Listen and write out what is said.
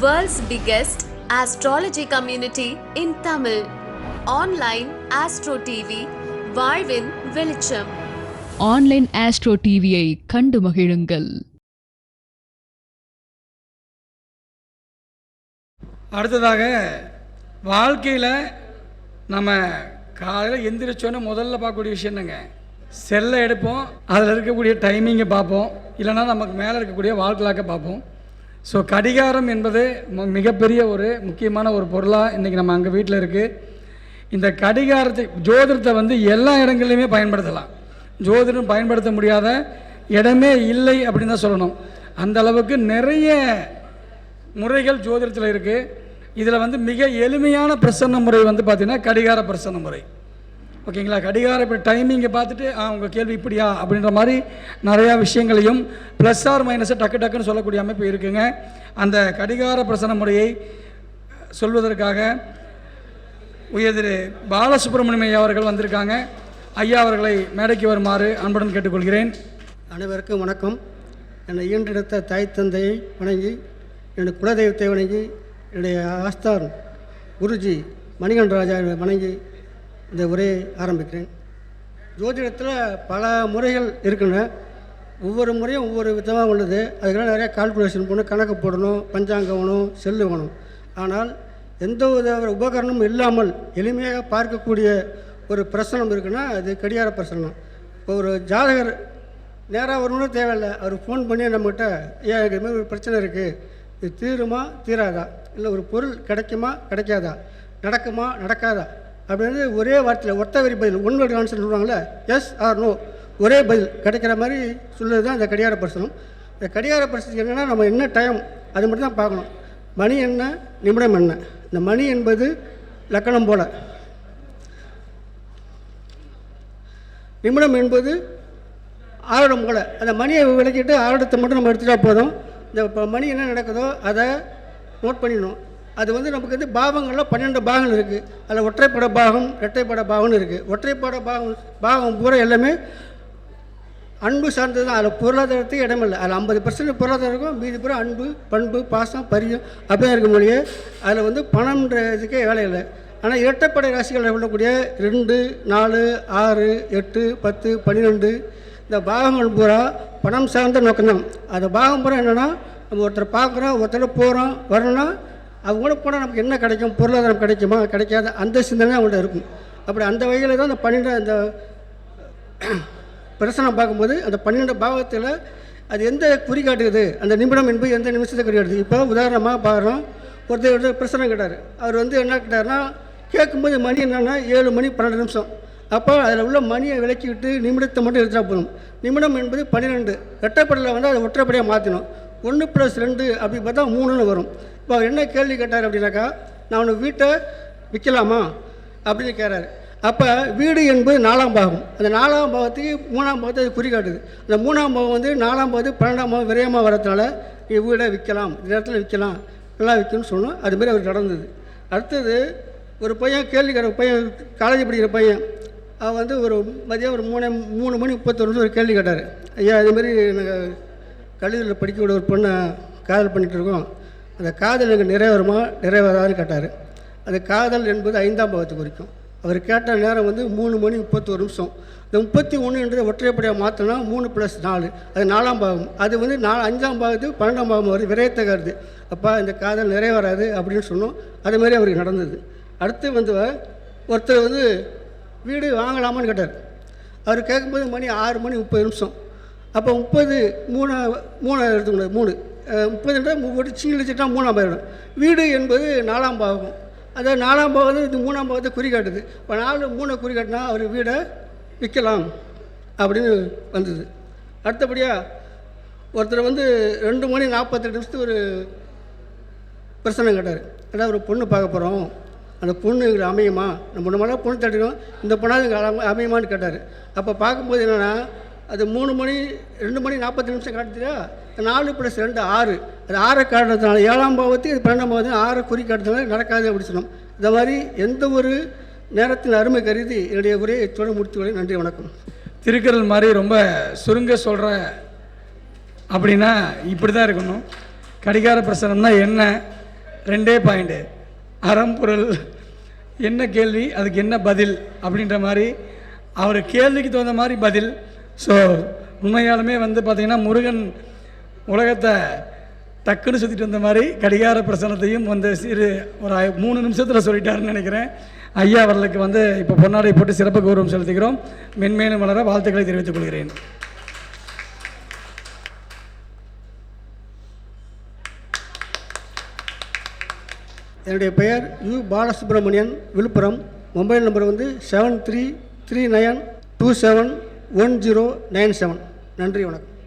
World's biggest astrology community in Tamil. Online Astro TV, வாழ்வின் வெளிச்சம். Online astro டிவியை கண்டு மகிழுங்கள். அடுத்ததாக வாழ்க்கையில் நம்ம காலையில் எந்திரிச்சோன்னே முதல்ல பார்க்கக்கூடிய விஷயம் என்னங்க? செல்லை எடுப்போம் அதில் இருக்கக்கூடிய டைமிங்கை பார்ப்போம். இல்லைன்னா நமக்கு மேலே இருக்கக்கூடிய வாழ்க்கலாக்க பார்ப்போம். ஸோ கடிகாரம் என்பது மிகப்பெரிய ஒரு முக்கியமான ஒரு பொருளாக இன்றைக்கி நம்ம அங்கே வீட்டில் இருக்குது இந்த கடிகாரத்தை ஜோதிடத்தை வந்து எல்லா இடங்கள்லையுமே பயன்படுத்தலாம். ஜோதிடம் பயன்படுத்த முடியாத இடமே இல்லை அப்படின்னு தான் சொல்லணும். அந்த அளவுக்கு நிறைய முறைகள் ஜோதிடத்தில் இருக்குது இதில் வந்து மிக எளிமையான பிரசன்ன முறை வந்து பார்த்திங்கன்னா கடிகார பிரசன்ன முறை. ஓகேங்களா? கடிகாரம் இப்போ டைமிங்கை பார்த்துட்டு ஆ உங்கள் கேள்வி இப்படியா? அப்படின்ற மாதிரி நிறையா விஷயங்களையும் ப்ளஸ் ஆர் மைனஸை டக்கு டக்குன்னு சொல்லக்கூடிய அமைப்பு இருக்குங்க. அந்த கடிகார பிரசன்ன முறையை சொல்வதற்காக உயர் திரு பாலசுப்ரமணியம் ஐயா அவர்கள் வந்திருக்காங்க. ஐயா அவர்களை மேடைக்கு வருமாறு அன்புடன் கேட்டுக்கொள்கிறேன். அனைவருக்கும் வணக்கம். என்னை ஈன்றெடுத்த தாய் தந்தையை வணங்கி என்னுடைய குலதெய்வத்தை வணங்கி என்னுடைய ஆஸ்தார் குருஜி மணிகண்ட ராஜா வணங்கி இந்த உரையை ஆரம்பிக்கிறேன். ஜோதிடத்தில் பல முறைகள் இருக்குன்னு ஒவ்வொரு முறையும் ஒவ்வொரு விதமாக உள்ளது. அதுக்கெல்லாம் நிறையா கால்குலேஷன் பண்ணணும் கணக்கு போடணும் பஞ்சாங்கம் வேணும் செல்லு வேணும். ஆனால் எந்த வித உபகரணமும் இல்லாமல் எளிமையாக பார்க்கக்கூடிய ஒரு பிரசனம் இருக்குன்னா அது கடிகார பிரசனம். இப்போ ஒரு ஜாதகர் நேராக வரணும்னு தேவையில்லை. அவர் ஃபோன் பண்ணி நம்மகிட்ட ஏன் இது மாதிரி ஒரு பிரச்சனை இருக்குது இது தீருமா தீராதா? இல்லை ஒரு பொருள் கிடைக்குமா கிடைக்காதா? நடக்குமா நடக்காதா? அப்படின்றது ஒரே வார்த்தையில் ஒத்த வரி பதில் ஒன் வேர்டு ஆன்சர் சொல்லுவாங்கள்ல எஸ் ஆர் நோ ஒரே பதில். கிடைக்கிற மாதிரி சொல்லுறது தான் இந்த கடிகார பிரசனம். இந்த கடிகார பிரசனம் என்னென்னா நம்ம என்ன டைம் அது மட்டும் தான் பார்க்கணும். மணி என்ன நிமிடம் என்ன? இந்த மணி என்பது லக்கணம் போல. நிமிடம் என்பது ஆருடம் போல. அந்த மணியை விளக்கிட்டு ஆருடத்தை மட்டும் நம்ம எடுத்துகிட்டா போதும். இந்த இப்போ மணி என்ன நடக்குதோ அதை நோட் பண்ணிடணும். அது வந்து நமக்கு வந்து பாவங்களில் பன்னெண்டு பாகங்கள் இருக்குது அதில் ஒற்றைப்பட பாகம் இரட்டைப்பட பாகம்னு இருக்குது ஒற்றைப்பட பாகம் பாகம் பூரா எல்லாமே அன்பு சார்ந்தது தான் அதில் பொருளாதாரத்துக்கு இடமில்லை அதில் ஐம்பது பர்சன்ட் பொருளாதாரம் இருக்கும். மீதி பூரா அன்பு பண்பு பாசம் பரியம் அப்படியே இருக்க மொழியே அதில் வந்து பணம்ன்ற இதுக்கே வேலை இல்லை. ஆனால் இரட்டைப்படை ராசிகளில் உள்ளக்கூடிய ரெண்டு நாலு ஆறு எட்டு பத்து பன்னிரெண்டு இந்த பாகங்கள் பூரா பணம் சார்ந்த நோக்கம்தான். அந்த பாகம் பூரா என்னென்னா நம்ம ஒருத்தரை பார்க்குறோம் ஒருத்தர் போகிறோம் வரணும்னா அவங்க கூட போனால் நமக்கு என்ன கிடைக்கும்? பொருளாதாரம் கிடைக்குமா? கிடைக்காத அந்த சிந்தனை அவங்கள்ட்ட இருக்கும். அப்படி அந்த வகையில் தான் அந்த பன்னெண்டு அந்த பிரசனம் பார்க்கும்போது அந்த பன்னெண்டு பாவத்தில் அது எந்த குறி காட்டுது? அந்த நிமிடம் என்பது எந்த நிமிஷத்தை குறிகாட்டுது இப்போ உதாரணமாக பார்க்குறோம் ஒருத்தர் ஒருத்தர் பிரசனம் கேட்டார். அவர் வந்து என்ன கேட்டார்னா கேட்கும்போது மணி என்னென்னா ஏழு மணி பன்னெண்டு நிமிஷம். அப்போ அதில் உள்ள மணியை விலக்கி விட்டு நிமிடத்தை மட்டும் எடுத்துட்டா போதும். நிமிடம் என்பது பன்னிரெண்டு. ரெட்டைப்படையில் வந்து அதை ஒற்றைப்படையாக மாற்றணும் ஒன்று ப்ளஸ் ரெண்டு அப்படி பார்த்தா மூணுன்னு வரும். இப்போ அவர் என்ன கேள்வி கேட்டார் அப்படின்னாக்கா நான் உனக்கு வீட்டை விற்கலாமா அப்படின்னு கேட்குறாரு அப்போ வீடு என்பது நாலாம் பாகம். அந்த நாலாம் பாகத்துக்கு மூணாம் பாகத்தை அது குறிக்காட்டுது அந்த மூணாம் பாகம் வந்து நாலாம் பாகத்து பன்னெண்டாம் பாகம் விரயமாக வரதுனால நீ வீடை விற்கலாம் இந்த இடத்துல விற்கலாம் நல்லா விற்கணும்னு சொன்னோம். அதுமாரி அவர் நடந்தது. அடுத்தது ஒரு பையன் கேள்வி கேட்குற பையன் காலேஜ் படிக்கிற பையன் அவன் வந்து ஒரு மதியம் ஒரு மூணு மூணு மணி முப்பத்தொரு நிமிஷம் ஒரு கேள்வி கேட்டார். ஐயா அதேமாரி எனக்கு கல்லூரியில் படிக்கக்கூடிய ஒரு பொண்ணை காதல் பண்ணிகிட்டு இருக்கோம். அந்த காதல் எனக்கு நிறைவேறுமா? நிறைவேறாதுன்னு கேட்டார். அந்த காதல் என்பது ஐந்தாம் பாவத்தை குறிக்கும். அவர் கேட்ட நேரம் வந்து மூணு மணி முப்பத்தோரு நிமிஷம். இந்த முப்பத்தி ஒன்றுன்றது ஒற்றைப்படையாக மாற்றினா மூணு ப்ளஸ் நாலு. அது நாலாம் பாகம் அது வந்து நாலு அஞ்சாம் பாகத்துக்கு பன்னெண்டாம் பாகம் வருது. விரயத்தை கருது அப்பா இந்த காதல் நிறைவேறாது அப்படின்னு சொன்னோம். அதே மாதிரி அவருக்கு நடந்தது. அடுத்து வந்து ஒருத்தர் வந்து வீடு வாங்கலாமான்னு கேட்டார். அவர் கேட்கும்போது மணி ஆறு மணி முப்பது நிமிஷம். அப்போ முப்பது மூணு மூணு எடுத்துக்கணும் மூணு. முப்பது முப்பதுன்ற ஒரு சீல் லட்சம்னா மூணாம் பாகம். வீடு என்பது நாலாம் பாகம். அதாவது நாலாம் பாகம் இது மூணாம் பாகத்தை குறி காட்டுது இப்போ நாலு மூணை குறி காட்டினா அவர் வீடை விற்கலாம் அப்படின்னு வந்தது. அடுத்தபடியாக ஒருத்தர் வந்து ரெண்டு மணி நாற்பத்தெட்டு நிமிஷத்துக்கு ஒரு பிரச்சனை கேட்டார். அதாவது ஒரு பொண்ணு பார்க்க போகிறோம் அந்த பொண்ணு எங்களுக்கு அமையுமா? நம்ம நம்மளால் பொண்ணு தட்டிடும் இந்த பொண்ணாவது எங்களுக்கு அமை- அமையுமான்னு கேட்டார். அப்போ பார்க்கும்போது என்னென்னா அது மூணு மணி ரெண்டு மணி நாற்பத்தி நிமிஷம் காட்டுதுயா நாலு ப்ளஸ் ரெண்டு ஆறு. அது ஆறை காட்டுறதுனால ஏழாம் பாவத்துக்கு இது பன்னெண்டாம் பாவத்தையும் ஆறை குறி காட்டுறதுனால நடக்காது அப்படி சொன்னோம். இந்த மாதிரி எந்த ஒரு நேரத்தின் அருமை கருதி என்னுடைய உரையை இத்தோடு முடித்துக்கொள்ள நன்றி வணக்கம். திருக்குறள் மாதிரி ரொம்ப சுருங்க சொல்கிற அப்படின்னா இப்படி தான் இருக்கணும். கடிகார பிரசனம்னா என்ன? ரெண்டே பாயிண்ட்டு அறம்பொருள் என்ன கேள்வி? அதுக்கு என்ன பதில்? அப்படின்ற மாதிரி அவர் கேள்விக்கு தகுந்த மாதிரி பதில் ஸோ உண்மையாலுமே வந்து பார்த்திங்கன்னா முருகன் உலகத்தை டக்குன்னு சுற்றிட்டு வந்த மாதிரி கடிகார பிரசனத்தையும் வந்து சிறு ஒரு மூணு நிமிஷத்தில் சொல்லிட்டாருன்னு நினைக்கிறேன். ஐயா அவர்களுக்கு வந்து இப்போ பொன்னாடை போட்டு சிறப்பு கௌரவம் செலுத்துகிறோம். மென்மேலும் வளர வாழ்த்துக்களை தெரிவித்துக் கொள்கிறேன். என்னுடைய பெயர் U. Balasubramanian Villupuram. Mobile number வந்து seven three three nine two seven one zero nine seven. நன்றி வணக்கம்.